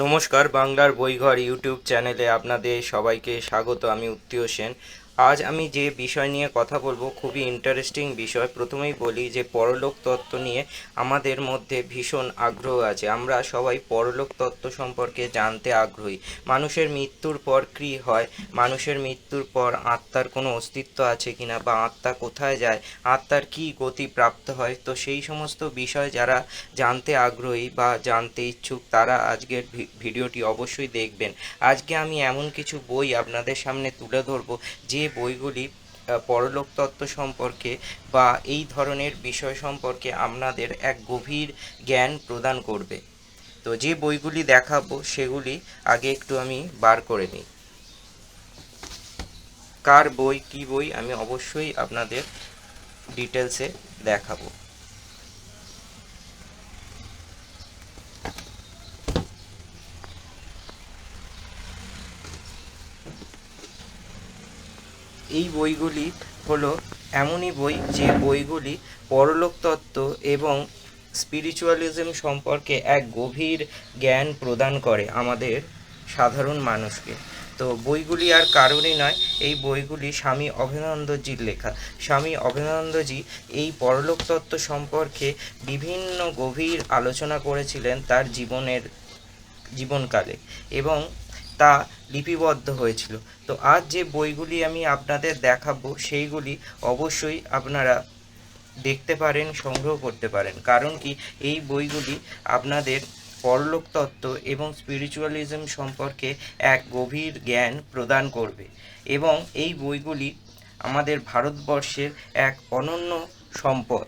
নমস্কার বাংলার বইঘর ইউটিউব চ্যানেলে আপনাদের সবাইকে স্বাগত। আমি উত্তীয় সেন। আজ আমি যে বিষয় নিয়ে কথা বলব, খুবই ইন্টারেস্টিং বিষয়। প্রথমেই বলি যে পরলোক তত্ত্ব নিয়ে আমাদের মধ্যে ভীষণ আগ্রহ আছে। আমরা সবাই পরলোক তত্ত্ব সম্পর্কে জানতে আগ্রহী। মানুষের মৃত্যুর পর কী হয়? মানুষের মৃত্যুর পর আত্মার কোনো অস্তিত্ব আছে কিনা বা আত্মা কোথায় যায়? আত্মার কী গতি প্রাপ্ত হয়? তো সেই সমস্ত বিষয় যারা জানতে আগ্রহী বা জানতে ইচ্ছুক, তারা আজকের ভিডিওটি অবশ্যই দেখবেন। আজকে আমি এমন কিছু বই আপনাদের সামনে তুলে ধরবো, যে বইগুলি পরলোক তত্ত্ব সম্পর্কে বা এই ধরনের বিষয় সম্পর্কে আপনাদের এক গভীর জ্ঞান প্রদান করবে। তো যে বইগুলি দেখাবো, সেগুলি আগে একটু আমি বার করে নিই। কার বই, কি বই, আমি অবশ্যই আপনাদের ডিটেলসে দেখাবো। এই বইগুলি হলো এমনই বই যে বইগুলি পরলোক তত্ত্ব এবং স্পিরিচুয়ালিজম সম্পর্কে এক গভীর জ্ঞান প্রদান করে আমাদের সাধারণ মানুষকে। তো বইগুলি আর কারণই নয়, এই বইগুলি স্বামী অভেদানন্দজির লেখা। স্বামী অভেদানন্দজি এই পরলোক তত্ত্ব সম্পর্কে বিভিন্ন গভীর আলোচনা করেছিলেন তার জীবনের, জীবনকালে এবং তা লিপিবদ্ধ হয়েছিল। তো আজ যে বইগুলি আমি আপনাদের দেখাবো, সেইগুলি অবশ্যই আপনারা দেখতে পারেন, সংগ্রহ করতে পারেন। কারণ কি, এই বইগুলি আপনাদের পরলোক তত্ত্ব এবং স্পিরিচুয়ালিজম সম্পর্কে এক গভীর জ্ঞান প্রদান করবে এবং এই বইগুলি আমাদের ভারতবর্ষের এক অনন্য সম্পদ।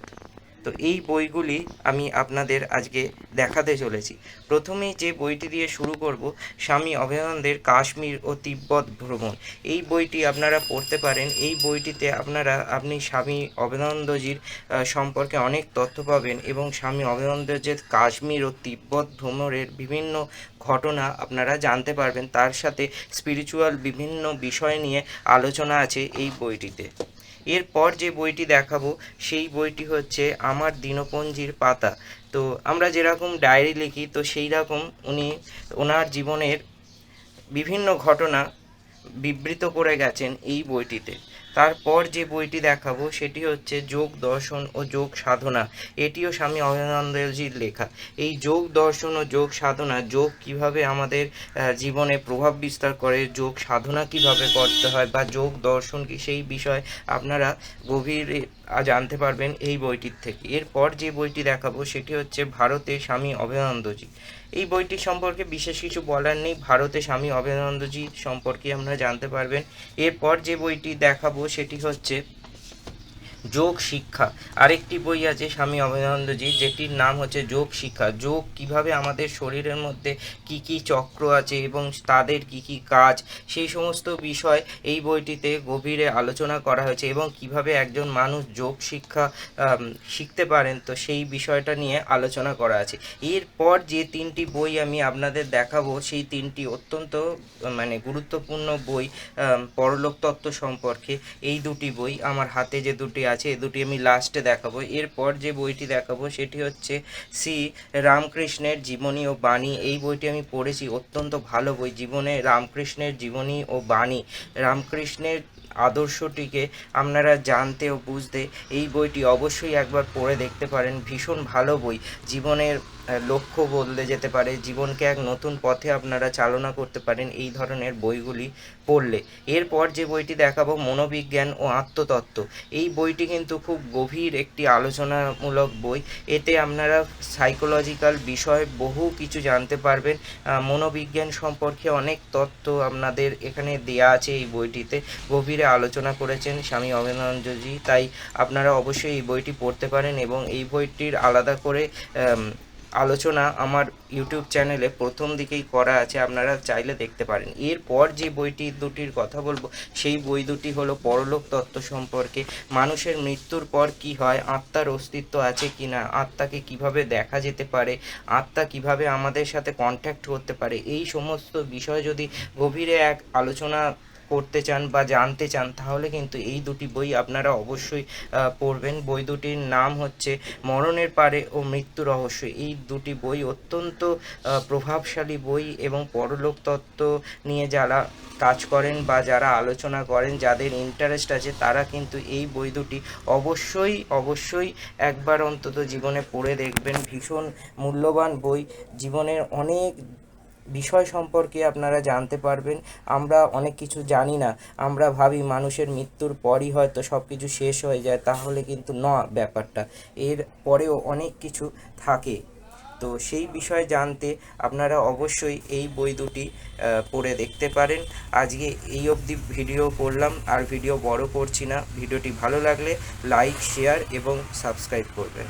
তো এই বইগুলি আমি আপনাদের আজকে দেখাতে চলেছি। প্রথমেই যে বইটি দিয়ে শুরু করব, স্বামী অভয়ানন্দের কাশ্মীর ও তিব্বত ভ্রমণ। এই বইটি আপনারা পড়তে পারেন। এই বইটিতে আপনারা, আপনি স্বামী অভয়ানন্দজির সম্পর্কে অনেক তথ্য পাবেন এবং স্বামী অভয়ানন্দজির কাশ্মীর ও তিব্বত ভ্রমণের বিভিন্ন ঘটনা আপনারা জানতে পারবেন। তার সাথে স্পিরিচুয়াল বিভিন্ন বিষয় নিয়ে আলোচনা আছে এই বইটিতে। এরপর যে বইটি দেখাবো, সেই বইটি হচ্ছে আমার দিনপঞ্জির পাতা। তো আমরা যেরকম ডায়েরি লিখি, তো সেই রকম উনি ওনার জীবনের বিভিন্ন ঘটনা বিবৃত করে গেছেন এই বইটিতে। তারপর যে বইটি দেখাবো, সেটি হচ্ছে যোগ দর্শন ও যোগ সাধনা। এটিও স্বামী অভিনন্দজির লেখা। এই যোগ দর্শন ও যোগ সাধনা, যোগ কীভাবে আমাদের জীবনে প্রভাব বিস্তার করে, যোগ সাধনা কীভাবে করতে হয় বা যোগ দর্শন কি সেই বিষয়ে আপনারা গভীরে জানতে পারবেন এই বইটির থেকে। এরপর যে বইটি দেখাবো সেটি হচ্ছে ভারতে স্বামী অভয়ানন্দজি। এই বইটি সম্পর্কে বিশেষ কিছু বলার নেই। ভারতে স্বামী অভয়ানন্দজি সম্পর্কে আপনারা জানতে পারবেন। এরপর যে বইটি দেখাবো সেটি হচ্ছে যোগ শিক্ষা। আরেকটি বই আছে স্বামী অভয়ানন্দজি যেটির নাম হচ্ছে যোগ শিক্ষা। যোগ কীভাবে আমাদের শরীরের মধ্যে কি কি চক্র আছে এবং তাদের কি কি কাজ, সেই সমস্ত বিষয় এই বইটিতে গভীরে আলোচনা করা হয়েছে এবং কীভাবে একজন মানুষ যোগ শিক্ষা শিখতে পারেন, তো সেই বিষয়টা নিয়ে আলোচনা করা আছে। এরপর যে তিনটি বই আমি আপনাদের দেখাবো, সেই তিনটি অত্যন্ত মানে গুরুত্বপূর্ণ বই পরলোক তত্ত্ব সম্পর্কে। এই দুটি বই আমার হাতে যে দুটি আছে এই দুটি আমি লাস্টে দেখাবো। এরপর যে বইটি দেখাবো, সেটি হচ্ছে শ্রী রামকৃষ্ণের জীবনী ও বাণী। এই বইটি আমি পড়েছি, অত্যন্ত ভালো বই। জীবনে রামকৃষ্ণের জীবনী ও বাণী, রামকৃষ্ণের আদর্শটিকে আপনারা জানতে ও বুঝতে এই বইটি অবশ্যই একবার পড়ে দেখতে পারেন। ভীষণ ভালো বই। জীবনের লক্ষ্য বদলে যেতে পারে, জীবনকে এক নতুন পথে আপনারা চালনা করতে পারেন, এই ধরনের বইগুলি পড়লে। এরপর যে বইটি দেখাবো, মনোবিজ্ঞান ও আত্মতত্ত্ব। এই বইটি কিন্তু খুব গভীর একটি আলোচনামূলক বই। এতে আপনারা সাইকোলজিক্যাল বিষয় বহু কিছু জানতে পারবেন। মনোবিজ্ঞান সম্পর্কে অনেক তত্ত্ব আপনাদের এখানে দেয়া আছে এই বইটিতে। গভীরে আলোচনা করেছেন স্বামী অভিনন্দজি তাই আপনারা অবশ্যই এই বইটি পড়তে পারেন এবং এই বইটির আলাদা করে আলোচনা আমার ইউটিউব চ্যানেলে প্রথম দিকেই করা আছে, আপনারা চাইলে দেখতে পারেন। এরপর যে বইটি দুটির কথা বলব, সেই বই দুটি হলো পরলোক তত্ত্ব সম্পর্কে, মানুষের মৃত্যুর পর কি হয়, আত্মার অস্তিত্ব আছে কি না আত্মাকে কীভাবে দেখা যেতে পারে, আত্মা কীভাবে আমাদের সাথে কন্ট্যাক্ট করতে পারে, এই সমস্ত বিষয় যদি গভীরে এক আলোচনা করতে চান বা জানতে চান, তাহলে কিন্তু এই দুটি বই আপনারা অবশ্যই পড়বেন। বই দুটির নাম হচ্ছে মরণের পারে ও মৃত্যু রহস্য। এই দুটি বই অত্যন্ত প্রভাবশালী বই এবং পরলোক তত্ত্ব নিয়ে যারা কাজ করেন বা যারা আলোচনা করেন, যাদের ইন্টারেস্ট আছে, তারা কিন্তু এই বই দুটি অবশ্যই অবশ্যই একবার অন্তত জীবনে পড়ে দেখবেন। ভীষণ মূল্যবান বই। জীবনের অনেক বিষয় সম্পর্কে আপনারা জানতে পারবেন। আমরা অনেক কিছু জানি না। আমরা ভাবি মানুষের মৃত্যুর পরই হয়তো সব কিছু শেষ হয়ে যায়, তাহলে কিন্তু না ব্যাপারটা। এর পরেও অনেক কিছু থাকে। তো সেই বিষয়ে জানতে আপনারা অবশ্যই এই বই দুটি পড়ে দেখতে পারেন। আজকে এই অবধি ভিডিও করলাম, আর ভিডিও বড় করছি না। ভিডিওটি ভালো লাগলে লাইক, শেয়ার এবং সাবস্ক্রাইব করবেন।